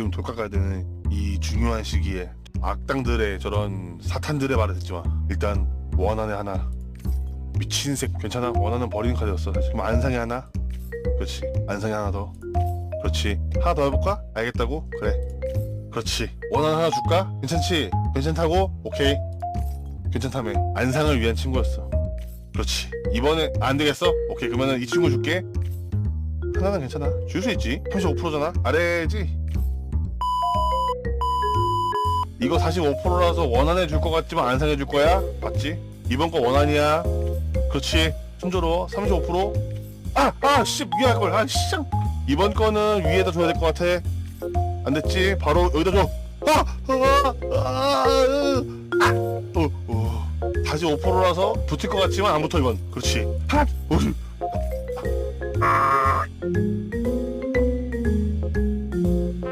지금 돌아가야 되는 이 중요한 시기에 악당들의 저런 사탄들의 말을 듣지 마. 일단 원안에 하나 미친 색 괜찮아? 원하는 버리는 카드였어. 그럼 안상에 하나. 그렇지. 안상에 하나 더. 그렇지. 하나 더 해볼까? 알겠다고? 그래. 그렇지. 원한 하나 줄까? 괜찮지? 괜찮다고? 오케이. 괜찮다며. 안상을 위한 친구였어. 그렇지. 이번에 안 되겠어? 오케이. 그러면은 이 친구 줄게. 하나는 괜찮아. 줄 수 있지. 35%잖아. 아래지. 이거 45%라서 원안에 줄것 같지만 안 상해 줄 거야? 맞지? 이번 거 원안이야. 그렇지. 순조로 35%. 아, 아, 씨, 위에 할 걸. 아, 씨. 이번 거는 위에다 줘야 될 것 같아. 안 됐지? 바로 여기다 줘. 아, 아, 아, 아, 어, 어. 다시 5%라서 붙을 것 같지만 안 붙어 이건. 그렇지. 핫, 어, 아,